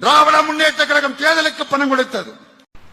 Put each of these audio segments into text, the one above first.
திராவிட முன்னேற்ற கழகம் தேர்தலுக்கு பணம் கொடுத்தது.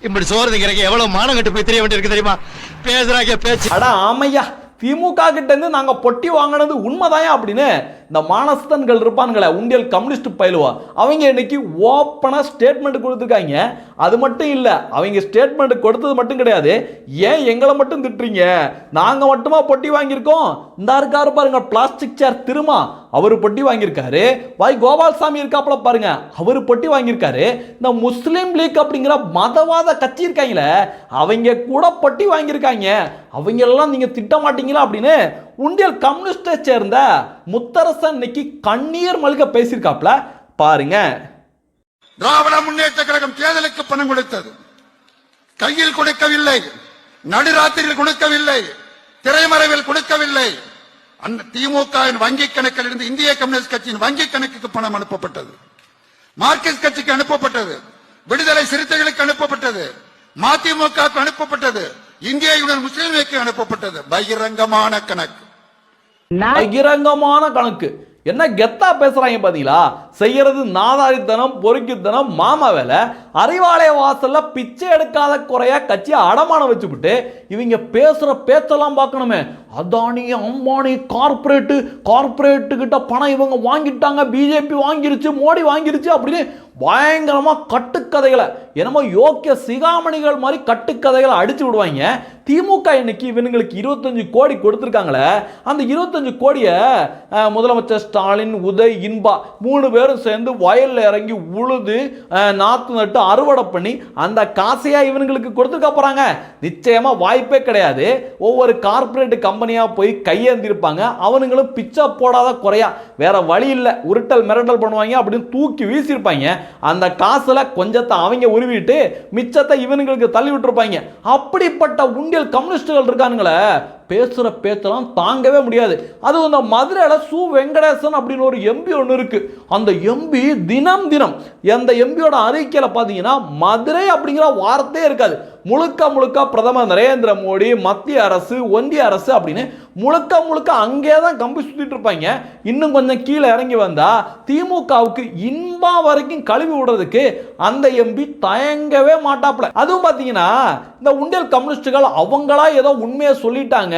இப்படி சோறு திங்கிறக்கு எவ்வளவு மானம் கட்டு போய் தெரிய வேண்டியிருக்கு தெரியுமா? பேசுறாங்க பேச்சு. அட ஆமையா. திமுக கிட்ட இருந்து நாங்க பொட்டி வாங்கினது உண்மைதாயா அப்படின்னு இந்த மானஸ்தன்கள் இருப்பானுங்களே உண்டியல் கம்யூனிஸ்ட் பயிலுவா. அவங்க இன்னைக்கு ஓப்பனாக ஸ்டேட்மெண்ட் கொடுத்துருக்காங்க. அது மட்டும் இல்லை அவங்க ஸ்டேட்மெண்ட் கொடுத்தது மட்டும் கிடையாது. ஏன் எங்களை மட்டும் திட்டுறீங்க? நாங்கள் மட்டுமா பொட்டி வாங்கியிருக்கோம்? இந்த இருக்காரு பாருங்க பிளாஸ்டிக் சேர் திருமா. அவர் பொட்டி வாங்கியிருக்காரு. வாய் கோபால்சாமி இருக்காப்புல பாருங்க அவர் பொட்டி வாங்கியிருக்காரு. இந்த முஸ்லீம் லீக் அப்படிங்கிற மதவாத கட்சி இருக்காங்களே அவங்க கூட பொட்டி வாங்கியிருக்காங்க. அவங்க எல்லாம் நீங்க திட்ட மாட்டீங்களா அப்படின்னு உண்டியல் கம்யூனிஸ்டை சேர்ந்த முத்தரசன் இன்னைக்கு கண்ணீர் மல்க பேசியிருக்காப்ல பாருங்க. திராவிட முன்னேற்ற கழகம் தேர்தலுக்கு பணம் கொடுத்தது. கையில் கொடுக்கவில்லை. நடுராத்திரியில் கொடுக்கவில்லை. திரைமறைவில் கொடுக்கவில்லை. அந்த திமுகவின் வங்கி கணக்கில் இருந்து இந்திய கம்யூனிஸ்ட் கட்சியின் வங்கி கணக்குக்கு பணம் அனுப்பப்பட்டது. மார்க்சிஸ்ட் கட்சிக்கு அனுப்பப்பட்டது. விடுதலை சிறுத்தைகளுக்கு அனுப்பப்பட்டது. மதிமுகவுக்கு அனுப்பப்பட்டது. இந்திய யூனியன் முஸ்லீம் லீக்கு அனுப்பப்பட்டது. பகிரங்கமான கணக்கு. பகிரங்கமான கணக்கு. என்ன கெத்தா பேசுறாங்க பாத்தீங்களா? செய்யறது நாதாரித்தனம் பொறுக்கித்தனம் மாமா வேலை. அறிவாலய வாசல்ல பிச்சை எடுக்காத குறையா கட்சியை அடமானம் வச்சுக்கிட்டு இவங்க பேசுற பேச்செல்லாம் பார்க்கணுமே. அதானி அம்பானி கார்ப்பரேட்டு கார்ப்பரேட்டு கிட்ட பணம் இவங்க வாங்கிட்டாங்க பிஜேபி வாங்கிருச்சு மோடி வாங்கிருச்சு அப்படின்னு பயங்கரமாக கட்டுக்கதைகளை என்னமோ யோக்கிய சிகாமணிகள் மாதிரி கட்டுக்கதைகளை அடிச்சு விடுவாங்க. திமுக இன்னைக்கு இவனுங்களுக்கு இருபத்தஞ்சு கோடி கொடுத்துருக்காங்களே அந்த இருபத்தஞ்சு கோடியை முதலமைச்சர் ஸ்டாலின் உதய் இன்பா மூணு பேரும் சேர்ந்து வயலில் இறங்கி உழுது நாற்று நட்டு அறுவடை பண்ணி அந்த காசையாக இவனுங்களுக்கு கொடுத்துருக்க போகிறாங்க நிச்சயமாக வாய்ப்பே கிடையாது. ஒவ்வொரு கார்ப்பரேட் கம்பெனியாக போய் கையேந்திருப்பாங்க. அவனுங்களும் பிச்சை போடாத குறையா. வேற வழி இல்லை. உருட்டல் மிரட்டல் பண்ணுவாங்க அப்படின்னு தூக்கி வீசியிருப்பாங்க. அந்த காசுல கொஞ்சத்தை அவங்க உருவிட்டு மிச்சத்தை இவனுங்களுக்கு தள்ளி விட்டுருப்பாங்க. அப்படிப்பட்ட உண்டியல் கம்யூனிஸ்டுகள் இருக்கானுங்களே. பேசுகிற பேச்செல்லாம் தாங்கவே முடியாது. அதுவும் இந்த மதுரையில் சு வெங்கடேசன் அப்படின்னு ஒரு எம்பி ஒன்று இருக்குது அந்த எம்பி தினம் தினம் அந்த எம்பியோட அறிக்கையில் பார்த்தீங்கன்னா மதுரை அப்படிங்கிற வார்த்தையே இருக்காது. முழுக்க முழுக்க பிரதமர் நரேந்திர மோடி மத்திய அரசு ஒன்றிய அரசு அப்படின்னு முழுக்க முழுக்க அங்கே தான் கம்பி சுற்றிட்டு இருப்பாங்க. இன்னும் கொஞ்சம் கீழே இறங்கி வந்தால் திமுகவுக்கு இன்பா வரைக்கும் கழுவி விடுறதுக்கு அந்த எம்பி தயங்கவே மாட்டாப்புல. அதுவும் பார்த்தீங்கன்னா இந்த உண்டியல் கம்யூனிஸ்டுகள் அவங்களா ஏதோ உண்மையை சொல்லிட்டாங்க.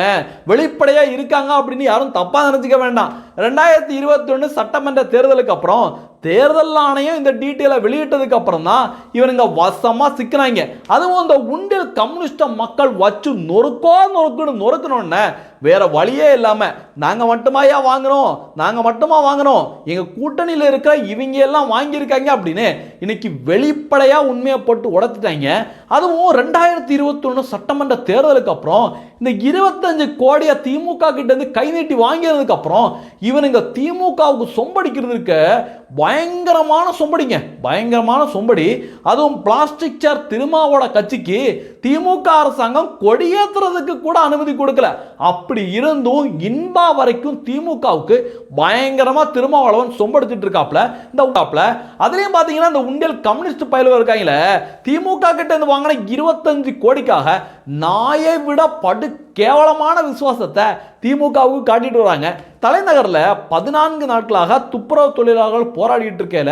வெளிப்படையாக இருக்காங்க அப்படின்னு யாரும் தப்பாக நினச்சிக்க வேண்டாம். ரெண்டாயிரத்தி இருபத்தொன்று சட்டமன்ற தேர்தலுக்கு அப்புறம் தேர்தல் ஆணையம் இந்த டீட்டெயிலை வெளியிட்டதுக்கு அப்புறம் தான் இவனுங்க வசமாக சிக்கினாங்க. அதுவும் இந்த உண்டியல் கம்யூனிஸ்ட மக்கள் வச்சு நொறுக்கோ நொறுக்குன்னு நொறுக்கணுன்னு வேற வழியே இல்லாமல் நாங்கள் மட்டுமாயா வாங்கினோம் நாங்கள் மட்டுமா வாங்கினோம் எங்கள் கூட்டணியில் இருக்கிற இவங்க எல்லாம் வாங்கியிருக்காங்க அப்படின்னு இன்னைக்கு வெளிப்படையாக உண்மையை போட்டு உடத்துட்டாங்க. அதுவும் ரெண்டாயிரத்தி இருபத்தொன்னு சட்டமன்ற தேர்தலுக்கு அப்புறம் இந்த இருபத்தஞ்சு கோடியை திமுக கிட்டேருந்து கை நீட்டி வாங்கினதுக்கப்புறம் இவனுங்க திமுகவுக்கு சொம்படிக்கிறதுக்கு பயங்கரமான சொம்படிங்க. பயங்கரமான சொம்படி. அதுவும் பிளாஸ்டிக் சேர் திருமாவோட கட்சிக்கு திமுக அரசாங்கம் கொடியேற்றுறதுக்கு கூட அனுமதி கொடுக்கல. அப்படி இருந்தும் இன்பா வரைக்கும் திமுகவுக்கு பயங்கரமாக திருமாவளவன் சொம்படுத்திட்டு இருக்காப்ல. இந்த உண்டாப்ல அதுலேயும் பார்த்தீங்கன்னா இந்த உண்டியல் கம்யூனிஸ்ட் பயிலுவ இருக்காங்களே திமுக கிட்ட இருந்து வாங்கின இருபத்தஞ்சு கோடிக்காக நாயை விட படு கேவலமான விசுவாசத்தை திமுகவுக்கு காட்டிட்டு வராங்க. தலைநகரில் பதினான்கு நாட்களாக துப்புரவு தொழிலாளர்கள் போராடிட்டு இருக்கையில்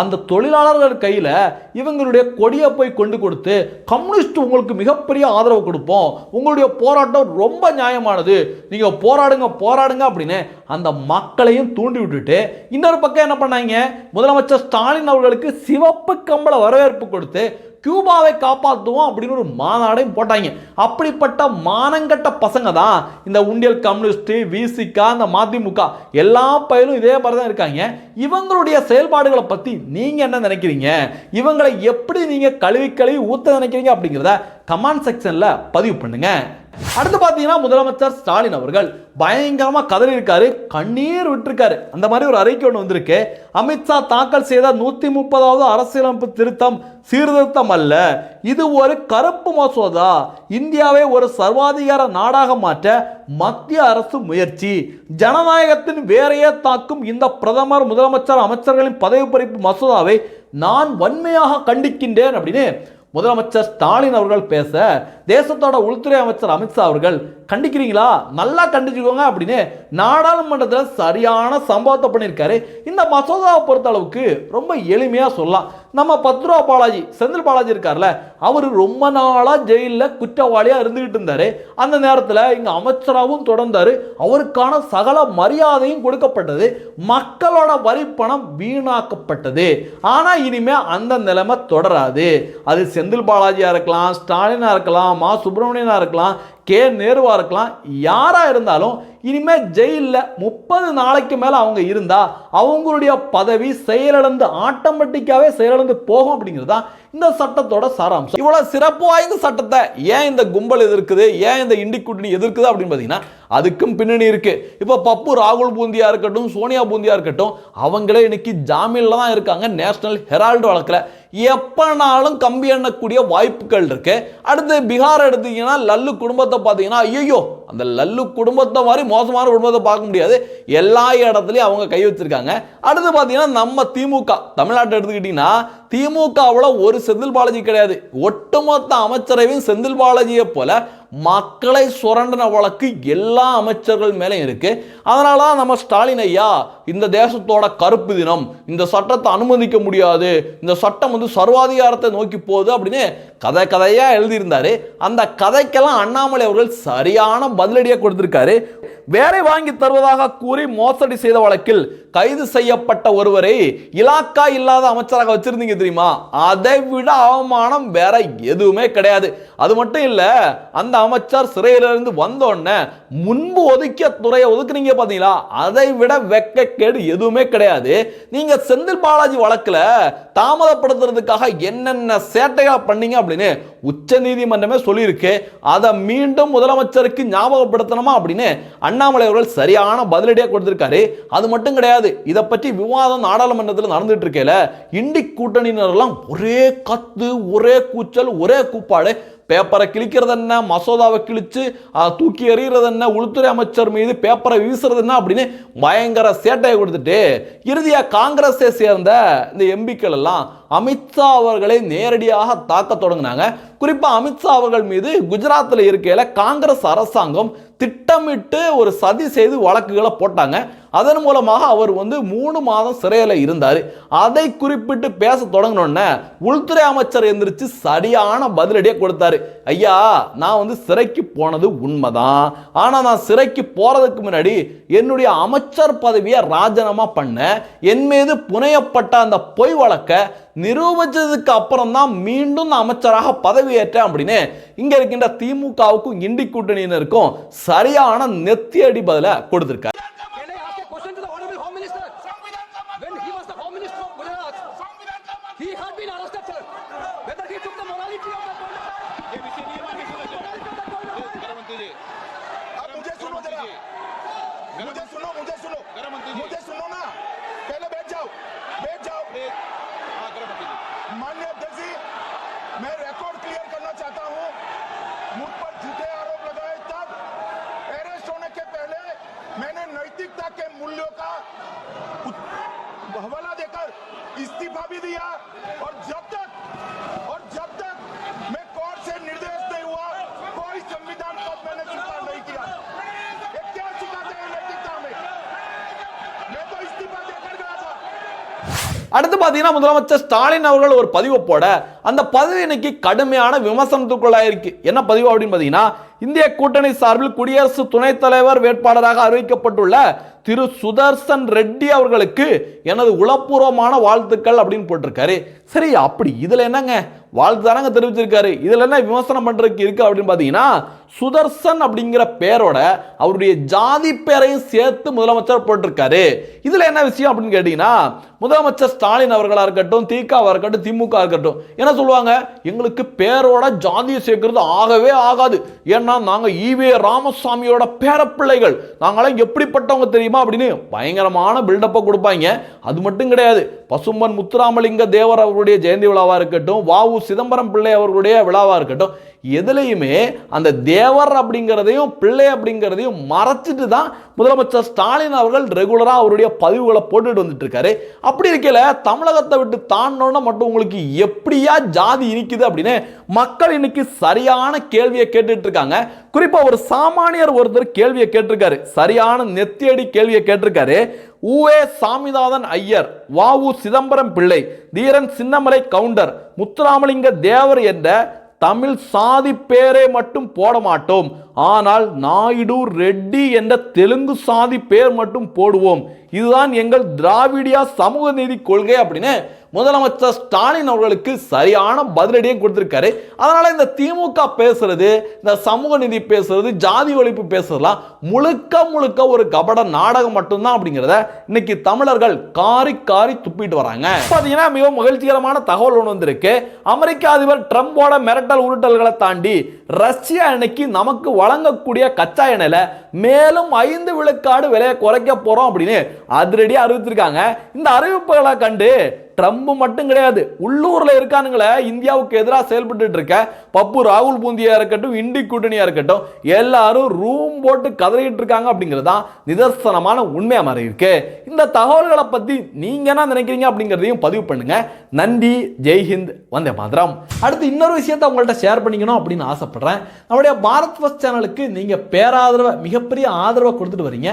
அந்த தொழிலாளர்கள் கையில் இவங்களுடைய கொடியை போய் கொண்டு கொடுத்து கம்யூனிஸ்ட் உங்களுக்கு மிகப்பெரிய ஆதரவு கொடுப்போம். உங்களுடைய போராட்டம் ரொம்ப நியாயமானது. நீங்கள் போராடுங்க போராடுங்க அப்படின்னு அந்த மக்களையும் தூண்டி விட்டுட்டு இன்னொரு பக்கம் என்ன பண்ணாங்க? முதலமைச்சர் ஸ்டாலின் அவர்களுக்கு சிவப்பு கம்பள வரவேற்பு கொடுத்து கியூபாவை காப்பாற்றுவோம் அப்படின்னு ஒரு மாநாடையும் போட்டாங்க. அப்படிப்பட்ட மானங்கட்ட பசங்க தான் இந்த உண்டியல் கம்யூனிஸ்ட்டு விசிகா இந்த மதிமுக எல்லா பயிலும் இதே மாதிரி தான் இருக்காங்க. இவங்களுடைய செயல்பாடுகளை பற்றி நீங்கள் என்ன நினைக்கிறீங்க? இவங்களை எப்படி நீங்கள் கழுவி கழுவி ஊற்ற நினைக்கிறீங்க அப்படிங்கிறத கமெண்ட் செக்ஷனில் பதிவு பண்ணுங்கள் அடுத்து பார்த்தீங்கன்னா முதலமைச்சர் ஸ்டாலின் அவர்கள் பயங்கரமாக கதறி இருக்காரு கண்ணீர் விட்டுருக்காரு. அந்த மாதிரி ஒரு அறிக்கை ஒன்று வந்திருக்கு. அமித்ஷா தாக்கல் செய்த நூற்றி முப்பதாவது அரசியலமைப்பு திருத்தம் சீர்திருத்தம் அல்ல இது ஒரு கருப்பு மசோதா. இந்தியாவை ஒரு சர்வாதிகார நாடாக மாற்ற மத்திய அரசு முயற்சி. ஜனநாயகத்தின் வேறையே தாக்கும் இந்த பிரதமர் முதலமைச்சர் அமைச்சர்களின் பதவி பறிப்பு மசோதாவை நான் வன்மையாக கண்டிக்கின்றேன் அப்படின்னு முதலமைச்சர் ஸ்டாலின் அவர்கள் பேச தேசத்தோட உள்துறை அமைச்சர் அமித்ஷா அவர்கள் கண்டிக்கிறீங்களா? நல்லா கண்டிச்சுக்கோங்க அப்படின்னு நாடாளுமன்றத்தில் சரியான சம்பவத்தை பண்ணியிருக்காரு. இந்த மசோதாவை பொறுத்த அளவுக்கு ரொம்ப எளிமையாக சொல்லலாம். நம்ம பத்து ரூபா பாலாஜி செந்தில் பாலாஜி இருக்கார்ல அவர் ரொம்ப நாளாக ஜெயிலில் குற்றவாளியாக இருந்துகிட்டு இருந்தார். அந்த நேரத்தில் இங்கே அமைச்சராகவும் தொடர்ந்தார். அவருக்கான சகல மரியாதையும் கொடுக்கப்பட்டது. மக்களோட வரி பணம் வீணாக்கப்பட்டது. ஆனால் இனிமேல் அந்த நிலைமை தொடராது. அது செந்தில் பாலாஜியாக இருக்கலாம் ஸ்டாலினாக இருக்கலாம் மா சுப்பிரமணியனா இருக்கலாம் கே. நேருவா இருக்கலாம் யாராக இருந்தாலும் இனிமேல் ஜெயிலில் முப்பது நாளைக்கு மேலே அவங்க இருந்தால் அவங்களுடைய பதவி செயலிழந்து ஆட்டோமேட்டிக்காகவே செயலிழந்து போகும் அப்படிங்கிறது தான் இந்த சட்டத்தோட சாராம்சம். இவ்வளோ சிறப்பு வாய்ந்த சட்டத்தை ஏன் இந்த கும்பல் எதிர்க்குது? ஏன் இந்த இண்டி கூட்டணி எதிர்க்குது அப்படின்னு பார்த்தீங்கன்னா அதுக்கும் பின்னணி இருக்கு. இப்போ பப்பு ராகுல் பூந்தியா இருக்கட்டும் சோனியா பூந்தியா இருக்கட்டும் அவங்களே இன்னைக்கு ஜாமீனில் தான் இருக்காங்க. நேஷனல் ஹெரால்டு வழக்கில் எப்பனாலும் கம்பி எண்ணக்கூடிய வாய்ப்புகள் இருக்கு. அடுத்து பீகார் எடுத்தீங்கன்னா லல்லு குடும்பத்தை பார்த்தீங்கன்னா ஐயோ அந்த லல்லு குடும்பத்தை மாதிரி மோசமான குடும்பத்தை பார்க்க முடியாது. எல்லா இடத்துலையும் அவங்க கை வச்சிருக்காங்க. அடுத்து பார்த்தீங்கன்னா நம்ம திமுக தமிழ்நாட்டை எடுத்துக்கிட்டிங்கன்னா திமுகவில் ஒரு செந்தில் பாலாஜி கிடையாது. ஒட்டுமொத்த அமைச்சரவையும் செந்தில் பாலாஜியை போல மக்களை சுரண்டின வழக்கு எல்லா அமைச்சர்கள் மேலேயும் இருக்கு. அதனால தான் நம்ம ஸ்டாலின் ஐயா இந்த தேசத்தோட கருப்பு தினம் இந்த சட்டத்தை அனுமதிக்க முடியாது இந்த சட்டம் வந்து சர்வாதிகாரத்தை நோக்கி போகுது அப்படின்னு கதை கதையா எழுதியிருந்தாரு. அந்த கதைக்கெல்லாம் அண்ணாமலை அவர்கள் சரியான பதிலடியாக கொடுத்திருக்காரு. வேலை வாங்கி தருவதாக கூறி மோசடி செய்த வழக்கில் கைது செய்யப்பட்ட ஒருவரை இலாக்கா இல்லாத அமைச்சராக வச்சிருந்தீங்க தெரியுமா? அதை விட அவமானம் வேற எதுவுமே கிடையாது. அது மட்டும் இல்ல அந்த அமைச்சர் சிறையிலிருந்து வந்த உடனே முன்பு ஒதுக்கிய துறையை ஒதுக்குனீங்க பார்த்தீங்களா அதை விட வெக்கக்கேடு எதுவுமே கிடையாது. நீங்க செந்தில் பாலாஜி வழக்குல தாமதப்படுத்துறதுக்காக என்னென்ன சேட்டைகள் பண்ணீங்க அப்படின்னு உச்ச நீதிமன்றமே சொல்லியிருக்கு. அதை மீண்டும் முதலமைச்சருக்கு ஞாபகப்படுத்தணுமா அப்படின்னு அண்ணாமலை அவர்கள் சரியான பதிலடியாக கொடுத்திருக்காரு. அது மட்டும் கிடையாது. இதை பற்றி விவாதம் நாடாளுமன்றத்தில் நடந்துட்டு இருக்கையில இண்டி கூட்டணியினரெல்லாம் ஒரே கத்து ஒரே கூச்சல் ஒரே கூப்பாடு பேப்பரை கிழிக்கிறது என்ன மசோதாவை கிழிச்சு அதை தூக்கி எறிகிறது என்ன உள்துறை அமைச்சர் மீது பேப்பரை வீசுறது என்ன அப்படின்னு பயங்கர சேட்டையை கொடுத்துட்டு இறுதியாக காங்கிரஸை சேர்ந்த இந்த எம்பிக்கள் எல்லாம் அமித்ஷா அவர்களை நேரடியாக தாக்க தொடங்கினாங்க. குறிப்பாக அமித்ஷா அவர்கள் மீது குஜராத்தில் இருக்கையில் காங்கிரஸ் அரசாங்கம் திட்டமிட்டு ஒரு சதி செய்து வழக்குகளை போட்டாங்க. அதன் மூலமாக அவர் வந்து மூணு மாதம் சிறையில் இருந்தார். அதை குறிப்பிட்டு பேச தொடங்கினோடனே உள்துறை அமைச்சர் எந்திரிச்சு சரியான பதிலடியை கொடுத்தாரு. ஐயா நான் வந்து சிறைக்கு போனது உண்மைதான். ஆனால் நான் சிறைக்கு போறதுக்கு முன்னாடி என்னுடைய அமைச்சர் பதவியை ராஜினாமா பண்ண என் மீது புனையப்பட்ட அந்த பொய் வழக்கை நிரூபிச்சதுக்கு அப்புறம் தான் மீண்டும் அமைச்சராக பதவியேற்றேன் அப்படின்னு இங்க இருக்கின்ற திமுகவுக்கும் இண்டி கூட்டணியினருக்கும் சரியான நெத்தியடி பதில கொடுத்துருக்காரு. हवाला देकर इस्तीफा भी दिया और जब तक और जब तक मैं कोर्ट से निर्देश नहीं हुआ कोई संविधान पद मैंने स्वीकार नहीं किया ये क्या सिखाते हैं नैतिकता में मैं तो इस्तीफा देकर गया था அடுத்து பார்த்தீங்கன்னா முதலமைச்சர் ஸ்டாலின் அவர்கள் ஒரு பதிவை போட அந்த பதிவு இன்னைக்கு கடுமையான விமர்சனத்துக்குள்ளாயிருக்கு என்ன பதிவு அப்படின்னு பார்த்தீங்கன்னா இந்திய கூட்டணி சார்பில் குடியரசு துணைத் தலைவர் வேட்பாளராக அறிவிக்கப்பட்டுள்ள திரு சுதர்சன் ரெட்டி அவர்களுக்கு எனது உளப்பூர்வமான வாழ்த்துக்கள் அப்படின்னு போட்டிருக்காரு. சரி அப்படி இதுல என்னங்க? வாழ்த்து தானங்க தெரிவிச்சிருக்காரு. இதுல என்ன விமர்சனம் பண்றதுக்கு இருக்கு அப்படின்னு பார்த்தீங்கன்னா சுதர்சன் அப்படிங்கிற பேரோட அவருடைய ஜாதி பேரையும் சேர்த்து முதலமைச்சர் போட்டிருக்காரு. இதுல என்ன விஷயம் அப்படின்னு கேட்டீங்கன்னா முதலமைச்சர் ஸ்டாலின் அவர்களா இருக்கட்டும் திகாவா இருக்கட்டும் திமுக இருக்கட்டும் என்ன சொல்லுவாங்க? எங்களுக்கு பேரோட ஜாதியை சேர்க்கறது ஆகவே ஆகாது. ஏன்னா நாங்க ஈவே ராமசாமியோட பேரப்பிள்ளைகள். நாங்களாம் எப்படிப்பட்டவங்க தெரியுமா அப்படின்னு பயங்கரமான பில்டப்பை கொடுப்பாங்க. அது மட்டும் கிடையாது. பசும்பன் முத்துராமலிங்க தேவர் அவருடைய ஜெயந்தி விழாவா இருக்கட்டும் வாவு சிதம்பரம் பிள்ளை அவர்களுடைய விழாவா இருக்கட்டும் எதுலையுமே அந்த தேவர் அப்படிங்கிறதையும் பிள்ளை அப்படிங்கிறதையும் மறைச்சிட்டு தான் முதலமைச்சர் ஸ்டாலின் அவர்கள் ரெகுலராக அவருடைய பதிவுகளை போட்டுட்டு வந்துட்டு இருக்காரு அப்படி இருக்கல தமிழகத்தை விட்டு தாண்டோன்னா மட்டும் உங்களுக்கு எப்படியா ஜாதி இனிக்குது அப்படின்னு மக்கள் இன்னைக்கு சரியான கேள்வியை கேட்டுட்டு இருக்காங்க குறிப்பாக ஒரு சாமானியர் ஒருத்தர் கேள்வியை கேட்டிருக்காரு. சரியான நெத்தியடி கேள்வியை கேட்டிருக்காரு. ஊவே சாமிநாதன் ஐயர் வாவு சிதம்பரம் பிள்ளை தீரன் சின்னமலை கவுண்டர் முத்துராமலிங்க தேவர் என்ற தமிழ் சாதி பேரை மட்டும் போட மாட்டோம். ஆனால் நாயுடு ரெட்டி என்ற தெலுங்கு சாதி பேர் மட்டும் போடுவோம். இதுதான் எங்கள் திராவிடியா சமூக நீதி கொள்கை அப்படின்னு முதலமைச்சர் ஸ்டாலின் அவர்களுக்கு சரியான பதிலடியும் கொடுத்துருக்காரு. அதனால இந்த திமுக பேசுறது இந்த சமூக நிதி பேசுறது ஜாதி ஒழிப்பு பேசுறதுலாம் முழுக்க முழுக்க ஒரு கபட நாடகம் மட்டும்தான் அப்படிங்கிறத இன்னைக்கு தமிழர்கள் காரி காரி துப்பிட்டு வராங்க. பார்த்தீங்கன்னா மிகவும் மகிழ்ச்சிகரமான தகவல் ஒன்று வந்திருக்கு. அமெரிக்க அதிபர் ட்ரம்போட மிரட்டல் உருட்டல்களை தாண்டி ரஷ்யா இன்னைக்கு நமக்கு வழங்கக்கூடிய கச்சா எண்ணெயில மேலும் ஐந்து விழுக்காடு விலையை குறைக்க போறோம் அப்படின்னு அதிரடியாக அறிவித்திருக்காங்க இந்த அறிவிப்புகளை கண்டு ட்ரம்ப் மட்டும் கிடையாது உள்ளூரில் இருக்கானுங்களே இந்தியாவுக்கு எதிராக செயல்பட்டு இருக்க பப்பு ராகுல் பூந்தியா இருக்கட்டும் இண்டி கூட்டணியா இருக்கட்டும் எல்லாரும் ரூம் போட்டு கதறிட்டு இருக்காங்க அப்படிங்கிறது தான் நிதர்சனமான உண்மையா மாறி இருக்கு. இந்த தகவல்களை பத்தி நீங்க என்ன நினைக்கிறீங்க அப்படிங்கிறதையும் பதிவு பண்ணுங்க. நன்றி ஜெய்ஹிந்த் வந்தே மாதிரம். அடுத்து இன்னொரு விஷயத்தை உங்கள்கிட்ட ஷேர் பண்ணிக்கணும் அப்படின்னு ஆசைப்படுறேன். நம்முடைய பாரத் ஃபர்ஸ்ட் சேனலுக்கு நீங்க பேராதரவை மிகப்பெரிய ஆதரவை கொடுத்துட்டு வரீங்க.